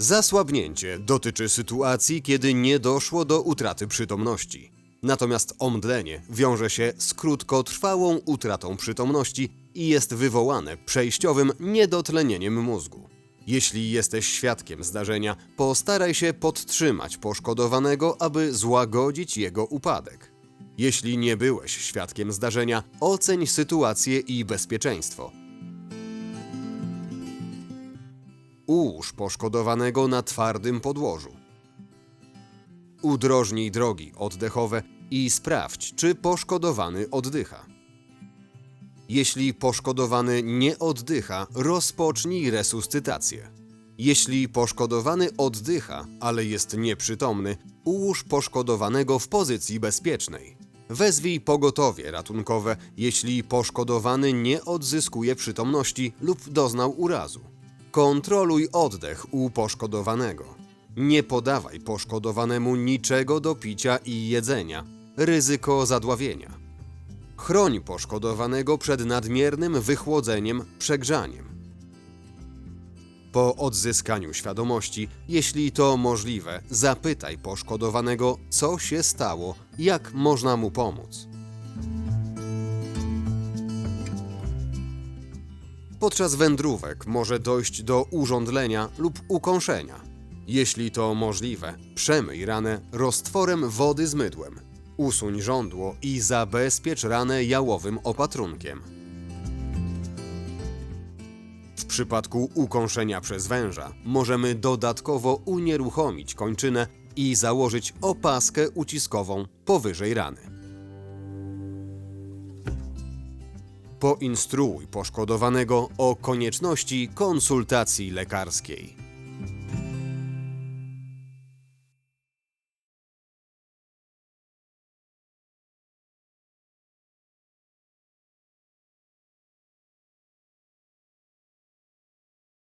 Zasłabnięcie dotyczy sytuacji, kiedy nie doszło do utraty przytomności. Natomiast omdlenie wiąże się z krótkotrwałą utratą przytomności i jest wywołane przejściowym niedotlenieniem mózgu. Jeśli jesteś świadkiem zdarzenia, postaraj się podtrzymać poszkodowanego, aby złagodzić jego upadek. Jeśli nie byłeś świadkiem zdarzenia, oceń sytuację i bezpieczeństwo. Ułóż poszkodowanego na twardym podłożu. Udrożnij drogi oddechowe i sprawdź, czy poszkodowany oddycha. Jeśli poszkodowany nie oddycha, rozpocznij resuscytację. Jeśli poszkodowany oddycha, ale jest nieprzytomny, ułóż poszkodowanego w pozycji bezpiecznej. Wezwij pogotowie ratunkowe, jeśli poszkodowany nie odzyskuje przytomności lub doznał urazu. Kontroluj oddech u poszkodowanego. Nie podawaj poszkodowanemu niczego do picia i jedzenia. Ryzyko zadławienia. Chroń poszkodowanego przed nadmiernym wychłodzeniem, przegrzaniem. Po odzyskaniu świadomości, jeśli to możliwe, zapytaj poszkodowanego, co się stało, jak można mu pomóc. Podczas wędrówek może dojść do urządlenia lub ukąszenia. Jeśli to możliwe, przemyj ranę roztworem wody z mydłem. Usuń żądło i zabezpiecz ranę jałowym opatrunkiem. W przypadku ukąszenia przez węża możemy dodatkowo unieruchomić kończynę i założyć opaskę uciskową powyżej rany. Poinstruuj poszkodowanego o konieczności konsultacji lekarskiej.